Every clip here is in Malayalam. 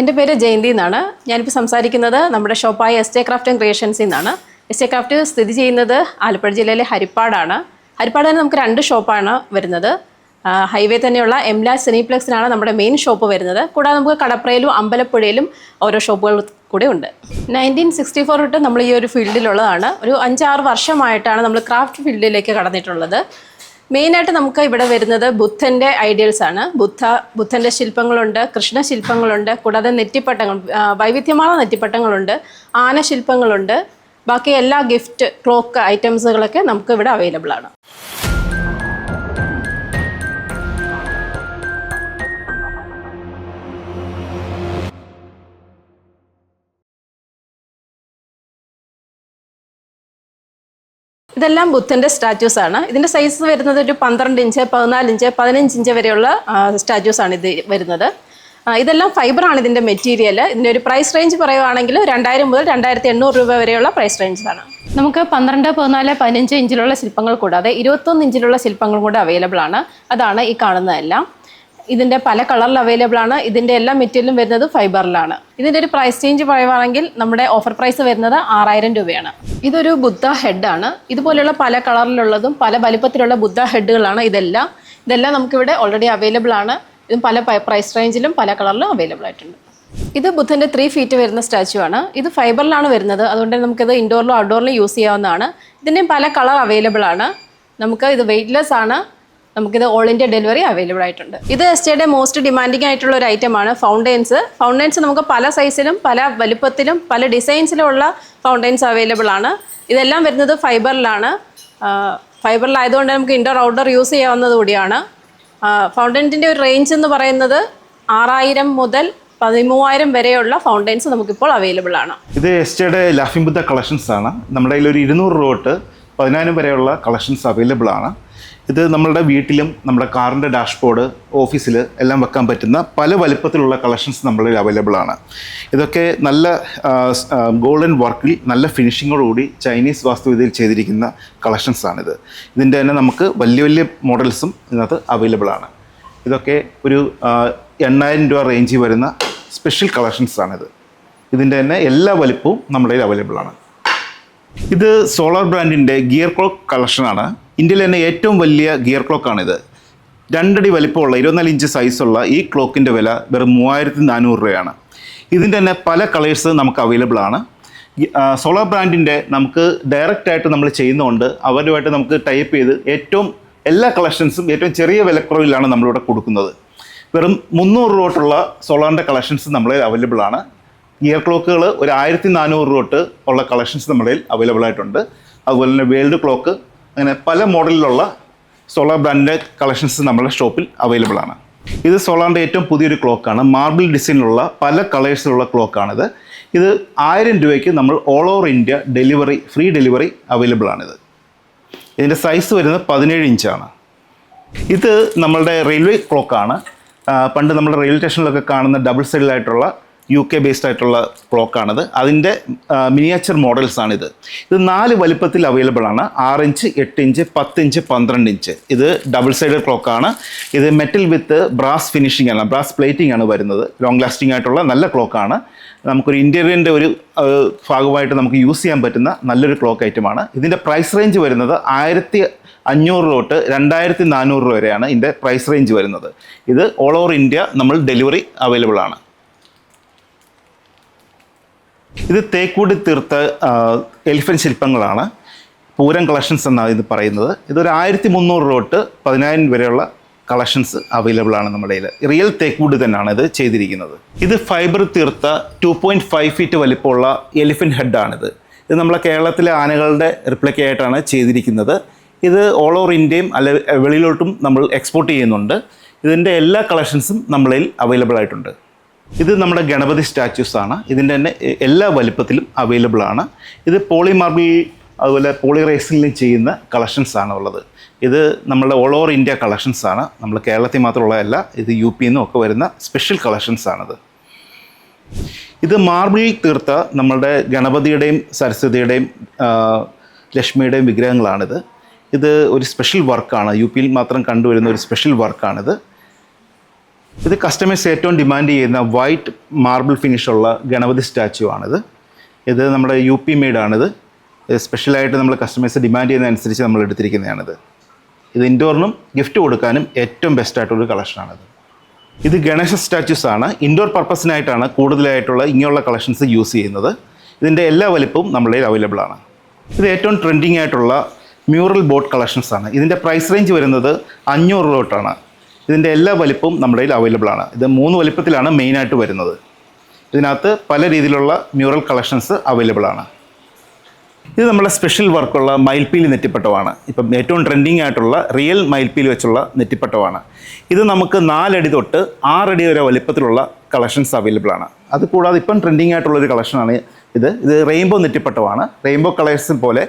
എന്റെ പേര് ജയന്തി എന്നാണ്. ഞാനിപ്പോൾ സംസാരിക്കുന്നത് നമ്മുടെ ഷോപ്പായ എസ് ജെ ക്രാഫ്റ്റ് ആൻഡ് ക്രിയേഷൻസിൽ നിന്നാണ്. എസ് ജെ ക്രാഫ്റ്റ് സ്ഥിതി ചെയ്യുന്നത് ആലപ്പുഴ ജില്ലയിലെ ഹരിപ്പാടാണ്. ഹരിപ്പാട് തന്നെ നമുക്ക് രണ്ട് ഷോപ്പാണ് വരുന്നത്. ഹൈവേ തന്നെയുള്ള എംലാ സിനിപ്ലെക്സിനാണ് നമ്മുടെ മെയിൻ ഷോപ്പ് വരുന്നത്. കൂടാതെ നമുക്ക് കടപ്രയിലും അമ്പലപ്പുഴയിലും ഓരോ ഷോപ്പുകൾ കൂടെ ഉണ്ട്. നയന്റീൻ സിക്സ്റ്റി ഫോർ തൊട്ട് നമ്മൾ ഈ ഒരു ഫീൽഡിലുള്ളതാണ്. ഒരു അഞ്ചാറ് വർഷമായിട്ടാണ് നമ്മൾ ക്രാഫ്റ്റ് ഫീൽഡിലേക്ക് കടന്നിട്ടുള്ളത്. മെയിനായിട്ട് നമുക്ക് ഇവിടെ വരുന്നത് ബുദ്ധന്റെ ഐഡിയൽസ് ആണ്. ബുദ്ധ ബുദ്ധന്റെ ശില്പങ്ങളുണ്ട് കൃഷ്ണ ശില്പങ്ങളുണ്ട് കൂടാതെ നെറ്റിപ്പട്ടങ്ങൾ വൈവിധ്യമായ നെറ്റിപ്പട്ടങ്ങളുണ്ട് ആന ശില്പങ്ങളുണ്ട്. ബാക്കി എല്ലാ ഗിഫ്റ്റ് ക്ലോക്ക് ഐറ്റംസുകളൊക്കെ നമുക്ക് ഇവിടെ അവൈലബിൾ ആണ്. ഇതെല്ലാം ബുദ്ധന്റെ സ്റ്റാച്യൂസ് ആണ്. ഇതിന്റെ സൈസ് വരുന്നത് ഒരു പന്ത്രണ്ട് ഇഞ്ച് പതിനാല് ഇഞ്ച് പതിനഞ്ച് ഇഞ്ച് വരെയുള്ള സ്റ്റാച്യൂസ് ആണ് ഇത് വരുന്നത്. ഇതെല്ലാം ഫൈബർ ആണ് ഇതിന്റെ മെറ്റീരിയൽ ഇതിന്റെ ഒരു പ്രൈസ് റേഞ്ച് പറയുവാണെങ്കിൽ രണ്ടായിരം മുതൽ രണ്ടായിരത്തി എണ്ണൂറ് രൂപ വരെയുള്ള പ്രൈസ് റേഞ്ചാണ് നമുക്ക് പന്ത്രണ്ട് പതിനാല് പതിനഞ്ച് ഇഞ്ചിലുള്ള ശില്പങ്ങൾ കൂടാതെ ഇരുപത്തൊന്ന് ഇഞ്ചിലുള്ള ശില്പങ്ങൾ കൂടെ അവൈലബിൾ ആണ്. അതാണ് ഈ കാണുന്നതെല്ലാം. ഇതിന്റെ പല കളറിൽ അവൈലബിൾ ആണ്. ഇതിന്റെ എല്ലാ മെറ്റീരിയലും വരുന്നത് ഫൈബറിലാണ് ഇതിന്റെ ഒരു പ്രൈസ് ചേഞ്ച് പറയുവാണെങ്കിൽ നമ്മുടെ ഓഫർ പ്രൈസ് വരുന്നത് ആറായിരം രൂപയാണ്. ഇതൊരു ബുദ്ധ ഹെഡാണ് ഇതുപോലെയുള്ള പല കളറിലുള്ളതും പല വലിപ്പത്തിലുള്ള ബുദ്ധ ഹെഡുകളാണ് ഇതെല്ലാം. ഇതെല്ലാം നമുക്കിവിടെ ഓൾറെഡി അവൈലബിൾ ആണ്. ഇതും പല പ്രൈസ് റേഞ്ചിലും പല കളറിലും അവൈലബിൾ ആയിട്ടുണ്ട്. ഇത് ബുദ്ധന്റെ ത്രീ ഫീറ്റ് വരുന്ന സ്റ്റാച്ചു ആണ്. ഇത് ഫൈബറിലാണ് വരുന്നത്. അതുകൊണ്ട് നമുക്കിത് ഇൻഡോറിലും ഔട്ട്ഡോറിലും യൂസ് ചെയ്യാവുന്നതാണ്. ഇതിന്റെയും പല കളർ അവൈലബിൾ ആണ്. നമുക്ക് ഇത് വെയ്റ്റ്ലെസ് ആണ്. നമുക്കിത് ഓൾ ഇന്ത്യ ഡെലിവറി അവൈലബിൾ ആയിട്ടുണ്ട്. ഇത് എസ് ടിയുടെ മോസ്റ്റ് ഡിമാൻഡിങ് ആയിട്ടുള്ള ഒരു ഐറ്റം ആണ് ഫൗണ്ടൈൻസ് ഫൗണ്ടൈൻസ് നമുക്ക് പല സൈസിലും പല വലുപ്പത്തിലും പല ഡിസൈൻസിലും ഉള്ള ഫൗണ്ടൈൻസ് അവൈലബിൾ ആണ്. ഇതെല്ലാം വരുന്നത് ഫൈബറിലാണ് ഫൈബറിലായതുകൊണ്ട് നമുക്ക് ഇൻഡോർ ഔട്ട്ഡോർ യൂസ് ചെയ്യാവുന്നത് കൂടിയാണ്. ഫൗണ്ടൈൻസിന്റെ ഒരു റേഞ്ച് എന്ന് പറയുന്നത് ആറായിരം മുതൽ പതിമൂവായിരം വരെയുള്ള ഫൗണ്ടൈൻസ് നമുക്കിപ്പോൾ അവൈലബിൾ ആണ്. ഇത് എസ്റ്റേയുടെ ലാഫിംഗ് ബുദ്ധ കളക്ഷൻസ് ആണ്. നമ്മുടെ കയ്യിൽ ഒരു ഇരുന്നൂറ് രൂപ തൊട്ട് പതിനായിരം വരെയുള്ള കളക്ഷൻസ് അവൈലബിൾ ആണ്. ഇത് നമ്മളുടെ വീട്ടിലും നമ്മുടെ കാറിന്റെ ഡാഷ്ബോർഡ് ഓഫീസിൽ എല്ലാം വെക്കാൻ പറ്റുന്ന പല വലിപ്പത്തിലുള്ള കളക്ഷൻസ് നമ്മളിൽ അവൈലബിൾ ആണ്. ഇതൊക്കെ നല്ല ഗോൾഡൻ വർക്കിൽ നല്ല ഫിനിഷിങ്ങോടുകൂടി ചൈനീസ് വാസ്തുവിദ്യയിൽ ചെയ്തിരിക്കുന്ന കളക്ഷൻസ് ആണിത്. ഇതിന്റെ തന്നെ നമുക്ക് വലിയ വലിയ മോഡൽസും ഇതിനകത്ത് അവൈലബിൾ ആണ്. ഇതൊക്കെ ഒരു എണ്ണായിരം രൂപ റേഞ്ചിൽ വരുന്ന സ്പെഷ്യൽ കളക്ഷൻസ് ആണിത്. ഇതിന്റെ തന്നെ എല്ലാ വലിപ്പവും നമ്മുടെ കയ്യിൽ അവൈലബിൾ ആണ്. ഇത് സോളാർ ബ്രാൻഡിന്റെ ഗിയർ ക്ലോക്ക് കളക്ഷനാണ് ഇന്ത്യയിലെ തന്നെ ഏറ്റവും വലിയ ഗിയർ ക്ലോക്കാണിത്. രണ്ടടി വലിപ്പമുള്ള ഇരുപത്തിനാല് ഇഞ്ച് സൈസുള്ള ഈ ക്ലോക്കിന്റെ വില വെറും മൂവായിരത്തി നാനൂറ് രൂപയാണ്. ഇതിന്റെ തന്നെ പല കളേഴ്സ് നമുക്ക് അവൈലബിൾ ആണ്. സോളാർ ബ്രാൻഡിന്റെ നമുക്ക് ഡയറക്റ്റ് ആയിട്ട് നമ്മൾ ചെയ്യുന്നതുകൊണ്ട് അവരുമായിട്ട് നമുക്ക് ടൈപ്പ് ചെയ്ത് ഏറ്റവും എല്ലാ കളക്ഷൻസും ഏറ്റവും ചെറിയ വിലക്കുറവിലാണ് നമ്മളിവിടെ കൊടുക്കുന്നത്. വെറും മുന്നൂറ് രൂപ തൊട്ടുള്ള സോളാറിന്റെ കളക്ഷൻസ് നമ്മളിൽ അവൈലബിൾ ആണ്. ഇയർ ക്ലോക്കുകൾ ഒരു ആയിരത്തി നാനൂറ് രൂപ തൊട്ട് ഉള്ള കളക്ഷൻസ് നമ്മളിൽ അവൈലബിൾ ആയിട്ടുണ്ട്. അതുപോലെ തന്നെ വേൾഡ് ക്ലോക്ക് അങ്ങനെ പല മോഡലിലുള്ള സോളാർ ബ്രാൻഡിന്റെ കളക്ഷൻസ് നമ്മുടെ ഷോപ്പിൽ അവൈലബിൾ ആണ്. ഇത് സോളാറിന്റെ ഏറ്റവും പുതിയൊരു ക്ലോക്കാണ് മാർബിൾ ഡിസൈനിലുള്ള പല കളേഴ്സിലുള്ള ക്ലോക്കാണിത് ഇത് ആയിരം രൂപയ്ക്ക് നമ്മൾ all over India delivery free delivery available ആണിത്. ഇതിന്റെ സൈസ് വരുന്നത് പതിനേഴ് ഇഞ്ചാണ് ഇത് നമ്മളുടെ റെയിൽവേ ക്ലോക്കാണ് പണ്ട് നമ്മുടെ റെയിൽവേ സ്റ്റേഷനിലൊക്കെ കാണുന്ന ഡബിൾ സൈഡിലായിട്ടുള്ള യു കെ ബേസ്ഡ് ആയിട്ടുള്ള ക്ലോക്കാണത് അതിന്റെ മിനിയേച്ചർ മോഡൽസ് ആണിത്. ഇത് നാല് വലിപ്പത്തിൽ അവൈലബിൾ ആണ്. ആറ് ഇഞ്ച് എട്ട് ഇഞ്ച് പത്ത് ഇഞ്ച് പന്ത്രണ്ട് ഇഞ്ച്. ഇത് ഡബിൾ സൈഡ് ക്ലോക്കാണ് ഇത് മെറ്റൽ വിത്ത് ബ്രാസ് ഫിനിഷിംഗ് ആണ്. ബ്രാസ് പ്ലേറ്റിംഗ് ആണ് വരുന്നത്. ലോങ് ലാസ്റ്റിംഗ് ആയിട്ടുള്ള നല്ല ക്ലോക്കാണ് നമുക്കൊരു ഇന്റീരിയറിന്റെ ഒരു ഭാഗമായിട്ട് നമുക്ക് യൂസ് ചെയ്യാൻ പറ്റുന്ന നല്ലൊരു ക്ലോക്ക് ഐറ്റമാണ് ഇതിന്റെ പ്രൈസ് റേഞ്ച് വരുന്നത് ആയിരത്തി അഞ്ഞൂറ് തൊട്ട് രണ്ടായിരത്തി നാനൂറ് രൂപ വരെയാണ് ഇതിന്റെ പ്രൈസ് റേഞ്ച് വരുന്നത്. ഇത് ഓൾ ഓവർ ഇന്ത്യ നമ്മൾ ഡെലിവറി അവൈലബിൾ ആണ്. ഇത് തേക്കൂടി തീർത്ത എലിഫന്റ് ശില്പങ്ങളാണ്. പൂരം കളക്ഷൻസ് എന്നാണ് ഇത് പറയുന്നത്. ഇതൊരു ആയിരത്തി മുന്നൂറ് തൊട്ട് പതിനായിരം വരെയുള്ള കളക്ഷൻസ് അവൈലബിൾ ആണ് നമ്മുടെ കയ്യിൽ റിയൽ തേക്കൂട് തന്നെയാണ് ഇത് ചെയ്തിരിക്കുന്നത്. ഇത് ഫൈബർ തീർത്ത ടു പോയിന്റ് ഫൈവ് ഫീറ്റ് വലിപ്പമുള്ള എലിഫന്റ് ഹെഡാണിത് ഇത് നമ്മളെ കേരളത്തിലെ ആനകളുടെ റിപ്ലിക്ക ആയിട്ടാണ് ചെയ്തിരിക്കുന്നത്. ഇത് ഓൾ ഓവർ ഇന്ത്യയും അല്ല വെളിയിലോട്ടും നമ്മൾ എക്സ്പോർട്ട് ചെയ്യുന്നുണ്ട്. ഇതിന്റെ എല്ലാ കളക്ഷൻസും നമ്മളിൽ അവൈലബിൾ ആയിട്ടുണ്ട്. ഇത് നമ്മുടെ ഗണപതി സ്റ്റാച്യൂസ് ആണ്. ഇതിന്റെ തന്നെ എല്ലാ വലിപ്പത്തിലും അവൈലബിൾ ആണ്. ഇത് പോളി മാർബിൾ അതുപോലെ പോളി റേസിംഗിലും ചെയ്യുന്ന കളക്ഷൻസ് ആണ് ഉള്ളത്. ഇത് നമ്മുടെ ഓൾ ഓവർ ഇന്ത്യ കളക്ഷൻസ് ആണ്. നമ്മൾ കേരളത്തിൽ മാത്രമുള്ളതല്ല ഇത് യു പി നിന്നും ഒക്കെ വരുന്ന സ്പെഷ്യൽ കളക്ഷൻസ് ആണിത്. ഇത് മാർബിളിൽ തീർത്ത നമ്മളുടെ ഗണപതിയുടെയും സരസ്വതിയുടെയും ലക്ഷ്മിയുടെയും വിഗ്രഹങ്ങളാണിത്. ഇത് ഒരു സ്പെഷ്യൽ വർക്കാണ് യു പിയിൽ മാത്രം കണ്ടുവരുന്ന ഒരു സ്പെഷ്യൽ വർക്കാണിത് ഇത് കസ്റ്റമേഴ്സ് ഏറ്റവും ഡിമാൻഡ് ചെയ്യുന്ന വൈറ്റ് മാർബിൾ ഫിനിഷുള്ള ഗണപതി സ്റ്റാച്ചു ആണിത്. ഇത് നമ്മുടെ യു പി മെയ്ഡാണിത് സ്പെഷ്യലായിട്ട് നമ്മൾ കസ്റ്റമേഴ്സ് ഡിമാൻഡ് ചെയ്യുന്ന അനുസരിച്ച് നമ്മൾ എടുത്തിരിക്കുന്നതാണിത്. ഇത് ഇൻഡോറിനും ഗിഫ്റ്റ് കൊടുക്കാനും ഏറ്റവും ബെസ്റ്റ് ആയിട്ടുള്ളൊരു കളക്ഷനാണിത് ഇത് ഗണേശ സ്റ്റാച്യൂസ് ആണ്. ഇൻഡോർ പർപ്പസിനായിട്ടാണ് കൂടുതലായിട്ടുള്ള ഇങ്ങനെയുള്ള കളക്ഷൻസ് യൂസ് ചെയ്യുന്നത്. ഇതിന്റെ എല്ലാ വലിപ്പവും നമ്മുടെ അവൈലബിൾ ആണ്. ഇത് ഏറ്റവും ട്രെൻഡിങ് ആയിട്ടുള്ള മ്യൂറൽ ബോട്ട് കളക്ഷൻസ് ആണ്. ഇതിന്റെ പ്രൈസ് റേഞ്ച് വരുന്നത് അഞ്ഞൂറ് തൊട്ടാണ്. ഇതിന്റെ എല്ലാ വലിപ്പവും നമ്മുടെ കയ്യിൽ അവൈലബിൾ ആണ്. ഇത് മൂന്ന് വലിപ്പത്തിലാണ് മെയിനായിട്ട് വരുന്നത്. ഇതിനകത്ത് പല രീതിയിലുള്ള മ്യൂറൽ കളക്ഷൻസ് അവൈലബിൾ ആണ്. ഇത് നമ്മുടെ സ്പെഷ്യൽ വർക്കുള്ള മയിൽപ്പീലി നെറ്റിപ്പട്ടമാണ്. ഇപ്പം ഏറ്റവും ട്രെൻഡിങ് ആയിട്ടുള്ള റിയൽ മയിൽപ്പീലി വെച്ചുള്ള നെറ്റിപ്പട്ടമാണ്. ഇത് നമുക്ക് നാലടി തൊട്ട് ആറടി വരെ വലിപ്പത്തിലുള്ള കളക്ഷൻസ് അവൈലബിൾ ആണ്. അത് കൂടാതെ ഇപ്പം ട്രെൻഡിങ് ആയിട്ടുള്ള ഒരു കളക്ഷനാണ് ഇത്. ഇത് റെയിൻബോ നെറ്റിപ്പട്ടമാണ്. റെയിൻബോ കളേഴ്സ് പോലെ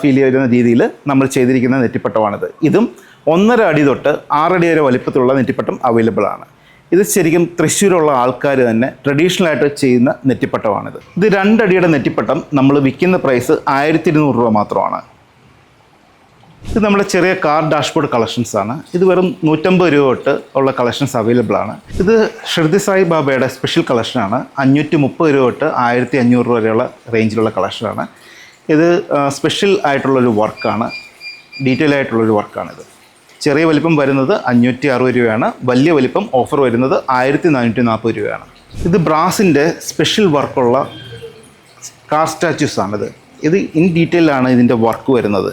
ഫീൽ ചെയ്യുന്ന രീതിയിൽ നമ്മൾ ചെയ്തിരിക്കുന്ന നെറ്റിപ്പട്ടമാണിത്. ഇതും ഒന്നര അടി തൊട്ട് ആറടി വരെ വലിപ്പത്തിലുള്ള നെറ്റിപ്പട്ടം അവൈലബിൾ ആണ്. ഇത് ശരിക്കും തൃശ്ശൂരുള്ള ആൾക്കാർ തന്നെ ട്രഡീഷണൽ ആയിട്ട് ചെയ്യുന്ന നെറ്റിപ്പട്ടമാണിത്. ഇത് രണ്ടടിയുടെ നെറ്റിപ്പട്ടം നമ്മൾ വിൽക്കുന്ന പ്രൈസ് ആയിരത്തി ഇരുന്നൂറ് രൂപ മാത്രമാണ്. ഇത് നമ്മുടെ ചെറിയ കാർ ഡാഷ്ബോർഡ് കളക്ഷൻസ് ആണ്. ഇത് വെറും നൂറ്റമ്പത് രൂപ തൊട്ട് ഉള്ള കളക്ഷൻസ് അവൈലബിൾ ആണ്. ഇത് ഷിർദി സായി ബാബയുടെ സ്പെഷ്യൽ കളക്ഷനാണ് അഞ്ഞൂറ്റി മുപ്പത് രൂപ തൊട്ട് ആയിരത്തി അഞ്ഞൂറ് രൂപ വരെയുള്ള റേഞ്ചിലുള്ള കളക്ഷനാണ് ഇത് സ്പെഷ്യൽ ആയിട്ടുള്ളൊരു വർക്കാണ് ഡീറ്റെയിൽ ആയിട്ടുള്ളൊരു വർക്കാണിത് ചെറിയ വലിപ്പം വരുന്നത് അഞ്ഞൂറ്റി അറുപത് രൂപയാണ്. വലിയ വലിപ്പം ഓഫർ വരുന്നത് ആയിരത്തി നാനൂറ്റി നാൽപ്പത് രൂപയാണ്. ഇത് ബ്രാസിന്റെ സ്പെഷ്യൽ വർക്കുള്ള കാർ സ്റ്റാച്യൂസ് ആണിത്. ഇത് ഇൻ ഡീറ്റെയിലാണ് ഇതിന്റെ വർക്ക് വരുന്നത്.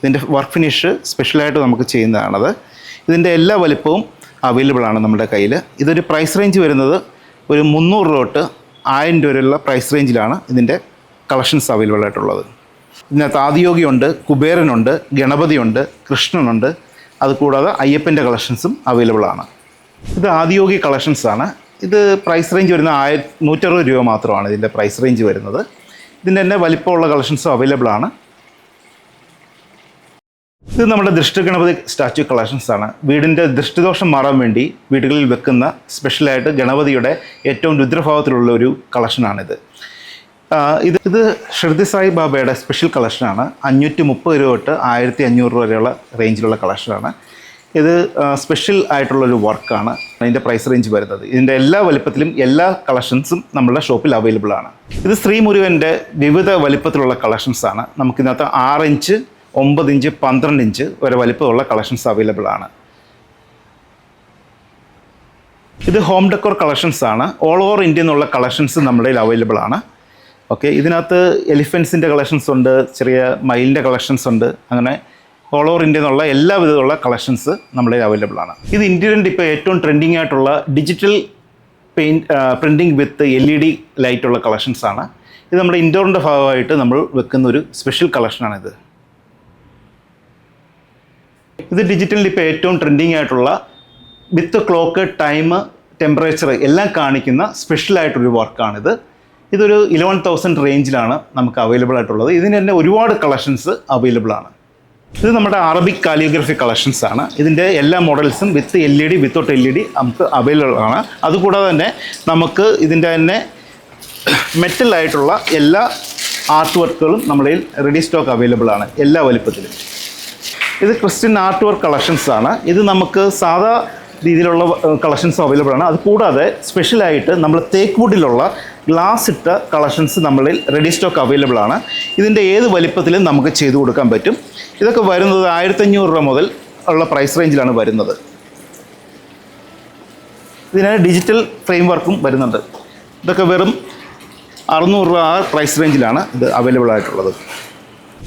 ഇതിന്റെ വർക്ക് ഫിനിഷ് സ്പെഷ്യലായിട്ട് നമുക്ക് ചെയ്യുന്നതാണത്. ഇതിന്റെ എല്ലാ വലിപ്പവും അവൈലബിൾ ആണ് നമ്മുടെ കയ്യിൽ ഇതൊരു പ്രൈസ് റേഞ്ച് വരുന്നത് ഒരു മുന്നൂറ് രൂപ തൊട്ട് ആയിരം രൂപ വരെയുള്ള പ്രൈസ് റേഞ്ചിലാണ് ഇതിന്റെ കളക്ഷൻസ് അവൈലബിൾ ആയിട്ടുള്ളത്. ഇതിനകത്ത് ആദിയോഗിയുണ്ട് കുബേരനുണ്ട് ഗണപതിയുണ്ട് കൃഷ്ണനുണ്ട് അതുകൂടാതെ അയ്യപ്പന്റെ കളക്ഷൻസും അവൈലബിൾ ആണ്. ഇത് ആദിയോഗി കളക്ഷൻസ് ആണ്. ഇത് പ്രൈസ് റേഞ്ച് വരുന്ന ആയിര നൂറ്ററുപത് രൂപ മാത്രമാണ് ഇതിന്റെ പ്രൈസ് റേഞ്ച് വരുന്നത്. ഇതിന്റെ തന്നെ വലിപ്പമുള്ള കളക്ഷൻസും അവൈലബിൾ ആണ്. ഇത് നമ്മുടെ ദൃഷ്ടഗണപതി സ്റ്റാച്യു കളക്ഷൻസ് ആണ്. വീടിന്റെ ദൃഷ്ടിദോഷം മാറാൻ വേണ്ടി വീടുകളിൽ വെക്കുന്ന സ്പെഷ്യലായിട്ട് ഗണപതിയുടെ ഏറ്റവും രുദ്രഭാവത്തിലുള്ള ഒരു കളക്ഷനാണിത്. ഇത് ഇത് ഷിർദി സായി ബാബയുടെ സ്പെഷ്യൽ കളക്ഷനാണ് അഞ്ഞൂറ്റി മുപ്പത് രൂപ തൊട്ട് ആയിരത്തി അഞ്ഞൂറ് രൂപ വരെയുള്ള റേഞ്ചിലുള്ള കളക്ഷനാണ് ഇത് സ്പെഷ്യൽ ആയിട്ടുള്ളൊരു വർക്കാണ് അതിന്റെ പ്രൈസ് റേഞ്ച് വരുന്നത്. ഇതിന്റെ എല്ലാ വലിപ്പത്തിലും എല്ലാ കളക്ഷൻസും നമ്മുടെ ഷോപ്പിൽ അവൈലബിൾ ആണ്. ഇത് ശ്രീ മുരുകന്റെ വിവിധ വലിപ്പത്തിലുള്ള കളക്ഷൻസ് ആണ്. നമുക്കിതിനകത്ത് ആറ് ഇഞ്ച് ഒമ്പത് ഇഞ്ച് പന്ത്രണ്ട് ഇഞ്ച് വരെ വലിപ്പമുള്ള കളക്ഷൻസ് അവൈലബിൾ ആണ്. ഇത് ഹോം ഡെക്കോർ കളക്ഷൻസ് ആണ്. ഓൾ ഓവർ ഇന്ത്യ എന്നുള്ള കളക്ഷൻസ് നമ്മുടെ അവൈലബിൾ ആണ്. ഓക്കെ ഇതിനകത്ത് എലിഫൻസിന്റെ കളക്ഷൻസ് ഉണ്ട് ചെറിയ മയിലിന്റെ കളക്ഷൻസ് ഉണ്ട്. അങ്ങനെ ഓൾ ഓവർ ഇന്ത്യ എന്നുള്ള എല്ലാ വിധമുള്ള കളക്ഷൻസ് നമ്മുടെ കയ്യിൽ അവൈലബിൾ ആണ്. ഇത് ഇന്ത്യന്റെ ഇപ്പോൾ ഏറ്റവും ട്രെൻഡിങ് ആയിട്ടുള്ള digital paint printing with L E D ലൈറ്റുള്ള collections ആണ്. ഇത് നമ്മുടെ ഇൻഡോറിന്റെ ഭാഗമായിട്ട് നമ്മൾ വെക്കുന്ന ഒരു സ്പെഷ്യൽ കളക്ഷനാണിത് ഇത്. ഡിജിറ്റലിൽ ഇപ്പോൾ ഏറ്റവും ട്രെൻഡിങ് ആയിട്ടുള്ള വിത്ത് ക്ലോക്ക് ടൈം ടെമ്പറേച്ചർ എല്ലാം കാണിക്കുന്ന സ്പെഷ്യലായിട്ടൊരു വർക്കാണിത് ഇതൊരു ഇലവൻ തൗസൻഡ് റേഞ്ചിലാണ് നമുക്ക് അവൈലബിൾ ആയിട്ടുള്ളത്. ഇതിന് തന്നെ ഒരുപാട് കളക്ഷൻസ് അവൈലബിൾ ആണ്. ഇത് നമ്മുടെ അറബിക് കാലിയോഗ്രഫി കളക്ഷൻസ് ആണ്. ഇതിന്റെ എല്ലാ മോഡൽസും with L E D without L E D നമുക്ക് അവൈലബിൾ ആണ്. അതുകൂടാതെ തന്നെ നമുക്ക് ഇതിന്റെ തന്നെ മെറ്റലായിട്ടുള്ള എല്ലാ ആർട്ട് വർക്കുകളും നമ്മുടെ റെഡി സ്റ്റോക്ക് അവൈലബിൾ ആണ് എല്ലാ വലിപ്പത്തിലും. ഇത് ക്രിസ്ത്യൻ ആർട്ട് വർക്ക് കളക്ഷൻസ് ആണ്. ഇത് നമുക്ക് സാധാ രീതിയിലുള്ള കളക്ഷൻസ് അവൈലബിൾ ആണ്. അത് കൂടാതെ സ്പെഷ്യലായിട്ട് നമ്മൾ തേക്ക് വുഡിലുള്ള ഗ്ലാസ് ഇട്ട കളക്ഷൻസ് നമ്മളിൽ റെഡി സ്റ്റോക്ക് അവൈലബിൾ ആണ്. ഇതിന്റെ ഏത് വലിപ്പത്തിലും നമുക്ക് ചെയ്തു കൊടുക്കാൻ പറ്റും. ഇതൊക്കെ വരുന്നത് ആയിരത്തഞ്ഞൂറ് രൂപ മുതൽ ഉള്ള പ്രൈസ് റേഞ്ചിലാണ് വരുന്നത്. ഇതിന് ഡിജിറ്റൽ ഫ്രെയിം വർക്കും വരുന്നുണ്ട്. ഇതൊക്കെ വെറും അറുന്നൂറ് രൂപ ആ പ്രൈസ് റേഞ്ചിലാണ് ഇത് അവൈലബിൾ ആയിട്ടുള്ളത്.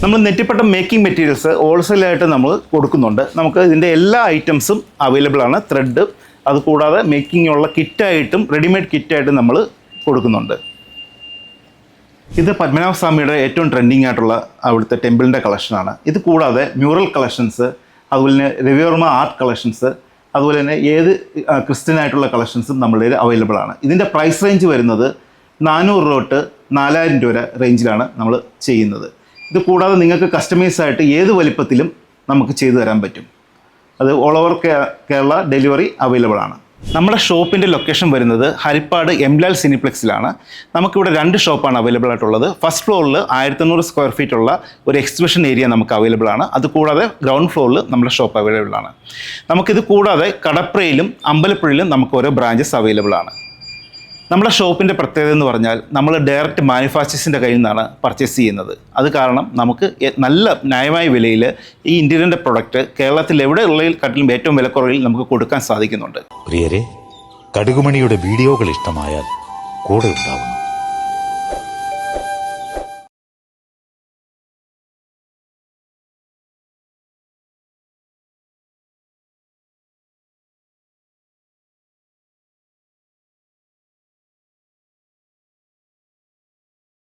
നമ്മൾ നെറ്റിപ്പട്ടം മേക്കിംഗ് മെറ്റീരിയൽസ് ഹോൾസെയിലായിട്ട് നമ്മൾ കൊടുക്കുന്നുണ്ട്. നമുക്ക് ഇതിന്റെ എല്ലാ ഐറ്റംസും അവൈലബിൾ ആണ്. ത്രെഡ് അതുകൂടാതെ മേക്കിംഗ് ഉള്ള കിറ്റായിട്ടും റെഡിമെയ്ഡ് കിറ്റായിട്ടും നമ്മൾ കൊടുക്കുന്നുണ്ട്. ഇത് പത്മനാഭ സ്വാമിയുടെ ഏറ്റവും ട്രെൻഡിങ് ആയിട്ടുള്ള അവിടുത്തെ ടെമ്പിളിന്റെ കളക്ഷനാണ് ഇത് കൂടാതെ മ്യൂറൽ കളക്ഷൻസ് അതുപോലെ തന്നെ രവിവർമ്മ ആർട്ട് കളക്ഷൻസ് അതുപോലെ തന്നെ ഏത് ക്രിസ്ത്യൻ ആയിട്ടുള്ള കളക്ഷൻസും നമ്മളുടെ അവൈലബിൾ ആണ്. ഇതിന്റെ പ്രൈസ് റേഞ്ച് വരുന്നത് നാനൂറ് തൊട്ട് നാലായിരം രൂപ റേഞ്ചിലാണ് നമ്മൾ ചെയ്യുന്നത്. ഇത് കൂടാതെ നിങ്ങൾക്ക് കസ്റ്റമൈസ് ആയിട്ട് ഏത് വലിപ്പത്തിലും നമുക്ക് ചെയ്തു തരാൻ പറ്റും. അത് all over Kerala delivery available ആണ്. നമ്മുടെ ഷോപ്പിന്റെ ലൊക്കേഷൻ വരുന്നത് ഹരിപ്പാട് എംലാൽ സിനിപ്ലെക്സിലാണ്. നമുക്കിവിടെ രണ്ട് ഷോപ്പാണ് അവൈലബിൾ ആയിട്ടുള്ളത്. ഫസ്റ്റ് ഫ്ലോറിൽ ആയിരത്തഞ്ഞൂറ് സ്ക്വയർ ഫീറ്റ് ഉള്ള ഒരു എക്സിബിഷൻ ഏരിയ നമുക്ക് അവൈലബിൾ ആണ്. അതുകൂടാതെ ഗ്രൗണ്ട് ഫ്ലോറിൽ നമ്മുടെ ഷോപ്പ് അവൈലബിൾ ആണ്. നമുക്കിത് കൂടാതെ കടപ്രയിലും അമ്പലപ്പുഴയിലും നമുക്ക് ഓരോ ബ്രാഞ്ചസ് അവൈലബിൾ ആണ്. നമ്മുടെ ഷോപ്പിന്റെ പ്രത്യേകത എന്ന് പറഞ്ഞാൽ നമ്മൾ ഡയറക്റ്റ് മാനുഫാക്ചേഴ്സിന്റെ കയ്യിൽ നിന്നാണ് പർച്ചേസ് ചെയ്യുന്നത്. അത് കാരണം നമുക്ക് നല്ല ന്യായമായ വിലയിൽ ഈ ഇൻഡ്യന്റെ പ്രൊഡക്റ്റ് കേരളത്തിൽ കട്ടിലും ഏറ്റവും വിലക്കുറവിൽ നമുക്ക് കൊടുക്കാൻ സാധിക്കുന്നുണ്ട്. പ്രിയരെ കടുകുമണിയുടെ വീഡിയോകൾ ഇഷ്ടമായാൽ കൂടെ ഉണ്ടാവുന്നു